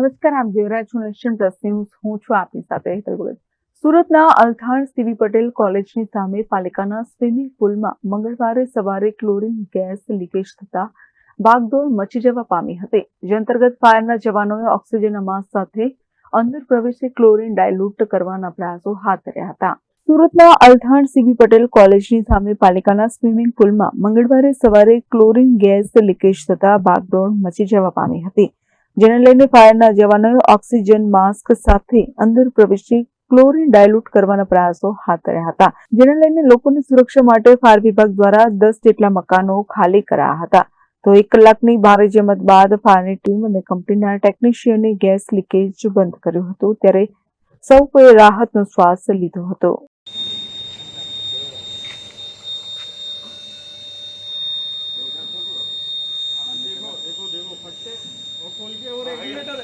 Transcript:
નમસ્કાર આપ જોઈ રહ્યા છો નેશન હું છું આપની સાથે હેતલ સુરતના અલથાણ સીવી પટેલ કોલેજની સામે પાલિકાના સ્વિમિંગ પુલમાં મંગળવારે સવારે ક્લોરીન ગેસ લીકેજ થતા ભાગદોડ મચી જવા પામી હતી. જે અંતર્ગત ફાયરના જવાનોએ ઓક્સિજનના માસ્ક સાથે અંદર પ્રવેશી ક્લોરીન ડાયલ્યુટ કરવાના પ્રયાસો હાથ ધર્યા હતા. સુરતના અલથાણ સીવી પટેલ કોલેજની સામે પાલિકાના સ્વિમિંગ પુલમાં મંગળવારે સવારે ક્લોરીન ગેસ લીકેજ થતા ભાગદોડ મચી જવા પામી હતી. જેને લઈને ફાયરના જવાનોએ ઓક્સિજન, માસ્ક સાથે અંદર પ્રવેશી ક્લોરીન ડાયલ્યુટ કરવાના પ્રયાસો હાથ ધર્યા હતા. જેને લઈને લોકોની સુરક્ષા માટે ફાયર વિભાગ દ્વારા દસ જેટલા મકાનો ખાલી કરાયા હતા. તો એક કલાકની ભારે જેમત બાદ ફાયરની ટીમ અને કંપનીના ટેકનિશિયને ગેસ લીકેજ બંધ કર્યું હતું. ત્યારે સૌ કોઈએ રાહતનો શ્વાસ લીધો હતો.